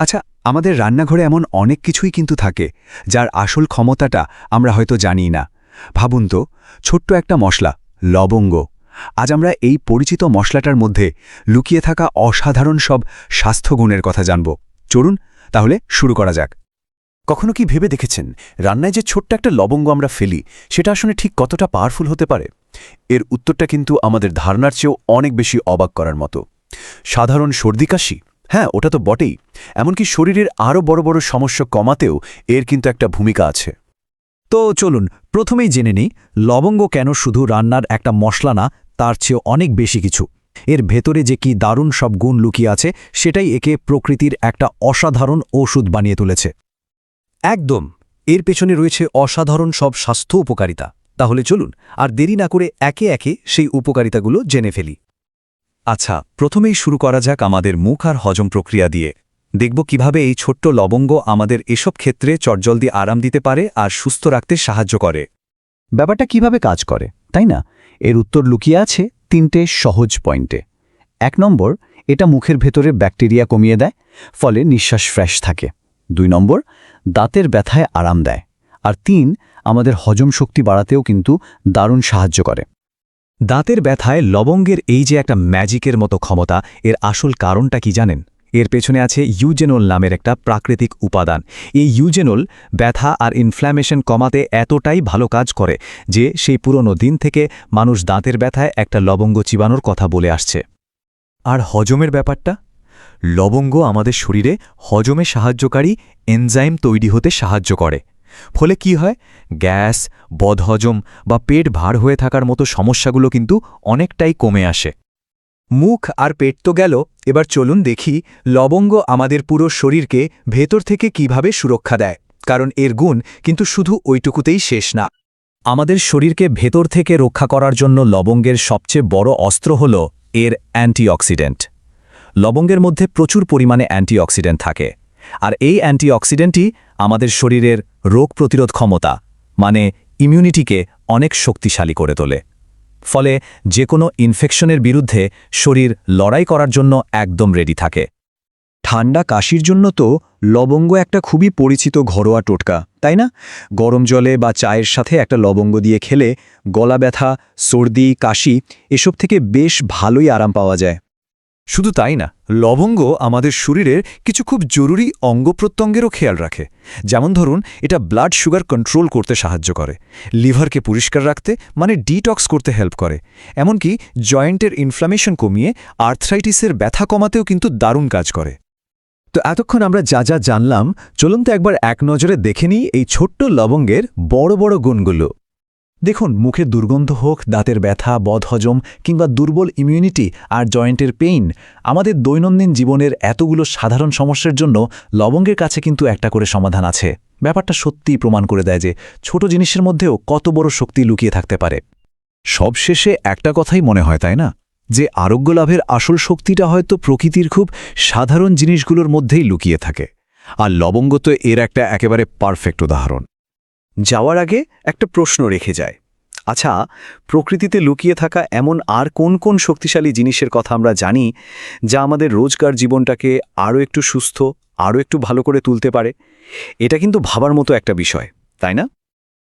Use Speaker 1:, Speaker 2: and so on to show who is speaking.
Speaker 1: আচ্ছা আমাদের রান্নাঘরে এমন অনেক কিছুই কিন্তু থাকে, যার আসল ক্ষমতাটা আমরা হয়তো জানি না। ভাবুন তো, ছোট্ট একটা মশলা, লবঙ্গ। আজ আমরা এই পরিচিত মশলাটার মধ্যে লুকিয়ে থাকা অসাধারণ সব স্বাস্থ্যগুণের কথা জানব। চলুন, তাহলে শুরু করা যাক।
Speaker 2: কখনো কি ভেবে দেখেছেন, রান্নায় যে ছোট্ট একটা লবঙ্গ আমরা ফেলি, সেটা আসলে ঠিক কতটা পাওয়ারফুল হতে পারে? এর উত্তরটা কিন্তু আমাদের ধারণার চেয়েও অনেক বেশি অবাক করার মতো। সাধারণ সর্দি কাশি হ্যাঁ ওটা তো বটেই। এমনকি শরীরের আরও বড় বড় সমস্যা কমাতেও এর কিন্তু একটা ভূমিকা আছে।
Speaker 3: তো চলুন, প্রথমেই জেনে নিই, লবঙ্গ কেন শুধু রান্নার একটা মশলা না, তার চেয়েও অনেক বেশি কিছু? এর ভেতরে যে কি দারুণ সব গুণ লুকিয়ে আছে, সেটাই একে প্রকৃতির একটা অসাধারণ ওষুধ বানিয়ে তুলেছে। একদম! এর পেছনে রয়েছে অসাধারণ সব স্বাস্থ্য উপকারিতা। তাহলে চলুন, আর দেরি না করে একে একে সেই উপকারিতাগুলো জেনে ফেলি।
Speaker 1: আচ্ছা প্রথমেই শুরু করা যাক আমাদের মুখ আর হজম প্রক্রিয়া দিয়ে। দেখব কীভাবে এই ছোট্ট লবঙ্গ আমাদের এসব ক্ষেত্রে চটজলদি আরাম দিতে পারে আর সুস্থ রাখতে সাহায্য করে।
Speaker 3: ব্যাপারটা কীভাবে কাজ করে, তাই না? এর উত্তর লুকিয়ে আছে তিনটে সহজ পয়েন্টে। এক নম্বর, এটা মুখের ভেতরে ব্যাকটেরিয়া কমিয়ে দেয়, ফলে নিঃশ্বাস ফ্রেশ থাকে। দুই নম্বর, দাঁতের ব্যথায় আরাম দেয়। আর তিন, আমাদের হজম শক্তি বাড়াতেও কিন্তু দারুণ সাহায্য করে।
Speaker 1: দাঁতের ব্যথায় লবঙ্গের এই যে একটা ম্যাজিকের মতো ক্ষমতা, এর আসল কারণটা কি জানেন? এর পেছনে আছে ইউজেনল নামের একটা প্রাকৃতিক উপাদান। এই ইউজেনল ব্যথা আর ইনফ্ল্যামেশন কমাতে এতটাই ভালো কাজ করে যে সেই পুরনো দিন থেকে মানুষ দাঁতের ব্যথায় একটা লবঙ্গ চিবানোর কথা বলে আসছে। আর হজমের ব্যাপারটা? লবঙ্গ আমাদের শরীরে হজমে সাহায্যকারী এনজাইম তৈরি হতে সাহায্য করে। ফলে কি হয়? গ্যাস, বদহজম বা পেট ভার হয়ে থাকার মতো সমস্যাগুলো কিন্তু অনেকটাই কমে আসে। মুখ আর পেট তো গেল, এবার চলুন দেখি লবঙ্গ আমাদের পুরো শরীরকে ভেতর থেকে কীভাবে সুরক্ষা দেয়, কারণ এর গুণ কিন্তু শুধু ওইটুকুতেই শেষ না।
Speaker 3: আমাদের শরীরকে ভেতর থেকে রক্ষা করার জন্য লবঙ্গের সবচেয়ে বড় অস্ত্র হল এর অ্যান্টিঅক্সিডেন্ট। লবঙ্গের মধ্যে প্রচুর পরিমাণে অ্যান্টিঅক্সিডেন্ট থাকে। আর এই অ্যান্টিঅক্সিডেন্টই আমাদের শরীরের রোগ প্রতিরোধ ক্ষমতা মানে ইমিউনিটিকে অনেক শক্তিশালী করে তোলে। ফলে যে কোনো ইনফেকশনের বিরুদ্ধে শরীর লড়াই করার জন্য একদম রেডি থাকে। ঠান্ডা কাশির জন্য তো লবঙ্গ একটা খুবই পরিচিত ঘরোয়া টোটকা, তাই না? গরম জলে বা চায়ের সাথে একটা লবঙ্গ দিয়ে খেলে গলা ব্যথা, সর্দি, কাশি এসব থেকে বেশ ভালোই আরাম পাওয়া যায়।
Speaker 1: শুধু তাই না, লবঙ্গ আমাদের শরীরের কিছু খুব জরুরি অঙ্গ প্রত্যঙ্গেরও খেয়াল রাখে। যেমন ধরুন, এটা ব্লাড সুগার কন্ট্রোল করতে সাহায্য করে লিভারকে পরিষ্কার রাখতে মানে ডিটক্স করতে হেল্প করে। এমনকি জয়েন্টের ইনফ্লামেশন কমিয়ে আর্থ্রাইটিসের ব্যথা কমাতেও কিন্তু দারুণ কাজ করে। তো এতক্ষণ আমরা যা যা জানলাম, চলুন তো একবার এক নজরে দেখে নিই এই ছোট্ট লবঙ্গের বড় বড় গুণগুলো। দেখুন মুখের দুর্গন্ধ হোক, দাঁতের ব্যথা, বদহজম কিংবা দুর্বল ইমিউনিটি আর জয়েন্টের পেইন আমাদের দৈনন্দিন জীবনের এতগুলো সাধারণ সমস্যার জন্য লবঙ্গের কাছে কিন্তু একটা করে সমাধান আছে। ব্যাপারটা সত্যিই প্রমাণ করে দেয় যে ছোট জিনিসের মধ্যেও কত বড় শক্তি লুকিয়ে থাকতে পারে। সবশেষে একটা কথাই মনে হয়, তাই না? যে আরোগ্য লাভের আসল শক্তিটা হয়তো প্রকৃতির খুব সাধারণ জিনিসগুলোর মধ্যেই লুকিয়ে থাকে। আর লবঙ্গ তো এর একটা একেবারে পারফেক্ট উদাহরণ।
Speaker 2: যাওয়ার আগে একটা প্রশ্ন রেখে যায়। আচ্ছা প্রকৃতিতে লুকিয়ে থাকা এমন আর কোন কোন শক্তিশালী জিনিসের কথা আমরা জানি যা আমাদের রোজকার জীবনটাকে আরও একটু সুস্থ, আরও একটু ভালো করে তুলতে পারে? এটা কিন্তু ভাবার মতো একটা বিষয়, তাই না?